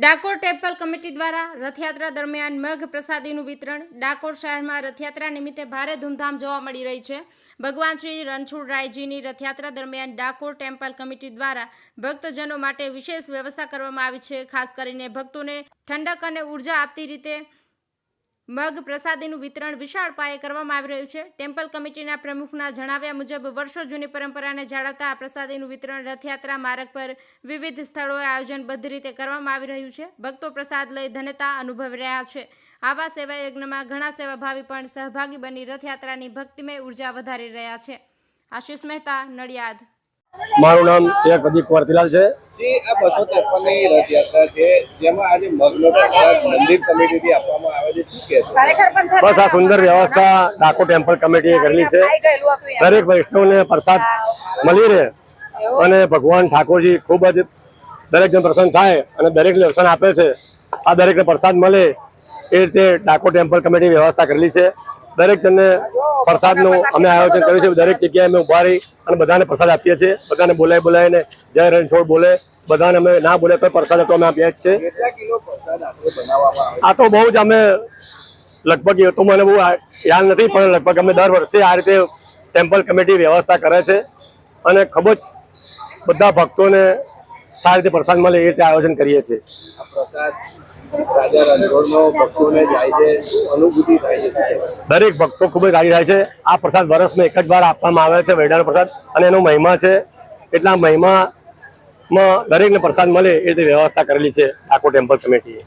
Dakor temple committee દ્વારા રથયાત્રા દરમિયાન મઘ પ્રસાદીનું વિતરણ. ડાકોર શહેરમાં રથયાત્રા નિમિત્તે ભારે ધૂમધામ જોવા મળી રહી છે. ભગવાન શ્રી રણછોડરાયજીની રથયાત્રા દરમિયાન ડાકોર ટેમ્પલ કમિટી દ્વારા ભક્તજનો માટે વિશેષ વ્યવસ્થા કરવામાં આવી છે. ખાસ કરીને ભક્તોને ઠંડક અને ઊર્જા આપતી રીતે મગ પ્રસાદીનું વિતરણ વિશાળ પાયે કરવામાં આવી રહ્યું છે. ટેમ્પલ કમિટીના પ્રમુખના જણાવ્યા મુજબ વર્ષો જૂની પરંપરાને જાળવતા આ પ્રસાદીનું વિતરણ રથયાત્રા માર્ગ પર વિવિધ સ્થળોએ આયોજનબદ્ધ રીતે કરવામાં આવી રહ્યું છે. ભક્તો પ્રસાદ લઈ ધન્યતા અનુભવી રહ્યા છે. આવા સેવા યજ્ઞમાં ઘણા સેવાભાવી પણ સહભાગી બની રથયાત્રાની ભક્તિમય ઊર્જા વધારી રહ્યા છે. આશિષ મહેતા નડિયાદ. મારું નામ શેખ અદીક વર્તીલાલ છે. જે આ બસો ત્રેપનની રથયાત્રા છે. જેમાં આજે મગનો પ્રસાદ મંદિર કમિટીથી આપવામાં બસ આ સુંદર વ્યવસ્થા ડાકોર ટેમ્પલ કમિટીએ કરેલી છે. દરેક વૈષ્ણવને પ્રસાદ મળી રહે. અને ભગવાન ઠાકોરજી ખૂબ જ દરેક જણ પ્રસન્ન થાય અને દરેકને દર્શન આપે છે. આ દરેકને પ્રસાદ મળે એ રીતે ડાકોર ટેમ્પલ કમિટી વ્યવસ્થા કરેલી છે. દરેક જણને પ્રસાદનું અમે આયોજન કર્યું છે. દરેક જગ્યાએ અમે ઊભા રહી અને બધાને પ્રસાદ આપીએ છીએ. બધાને બોલાય બોલાવીને જય રણછોડ બોલે. બધાને અમે ના બોલે તો પ્રસાદ તો અમે આપીએ જ છે આ તો બહુ જ અમે લગભગ તો મને બહુ યાદ નથી, પણ લગભગ અમે દર વર્ષે આ રીતે ટેમ્પલ કમિટી વ્યવસ્થા કરે છે. અને ખૂબ જ બધા ભક્તોને સારી રીતે પ્રસાદ મળે એ રીતે આયોજન કરીએ છીએ. રાજા રણછોડનો ભક્તોને જાય છે, અનુભૂતિ થાય છે. દરેક ભક્તો ખૂબ જ રાજી થાય છે. આ પ્રસાદ વર્ષમાં એક જ વાર આપવામાં આવે છે વેડાનો પ્રસાદ. અને એનો મહિમા છે. એટલા મહિમામાં દરેકને પ્રસાદ મળે એ રીતે વ્યવસ્થા કરેલી છે આખો ટેમ્પલ કમિટીએ.